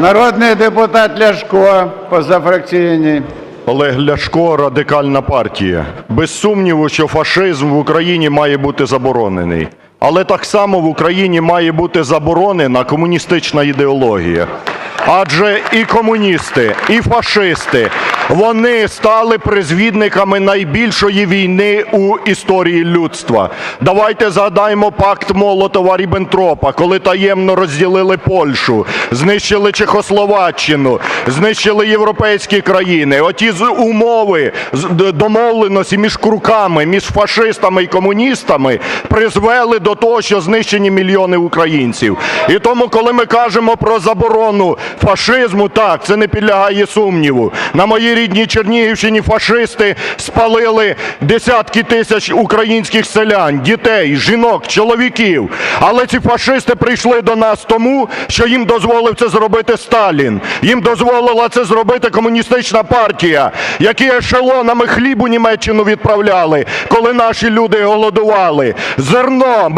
Народний депутат Ляшко, позафракційний. Олег Ляшко, радикальна партія. Без сумніву, що фашизм в Україні має бути заборонений. Але так само в Україні має бути заборонена комуністична ідеологія. Адже і комуністи, і фашисти вони стали призвідниками найбільшої війни у історії людства. Давайте згадаємо пакт Молотова Ріббентропа, коли таємно розділили Польщу, знищили Чехословаччину, знищили європейські країни. Оті умови домовленості між круками, між фашистами і комуністами призвели до того, що знищені мільйони українців. І тому, коли ми кажемо про заборону фашизму, так це не підлягає сумніву. На моїй рідній Чернігівщині фашисти спалили десятки тисяч українських селян, дітей, жінок, чоловіків. Але ці фашисти прийшли до нас тому, що їм дозволив це зробити Сталін. Їм дозволила це зробити комуністична партія, які ешелонами хліб у Німеччину відправляли, коли наші люди голодували. Зерно.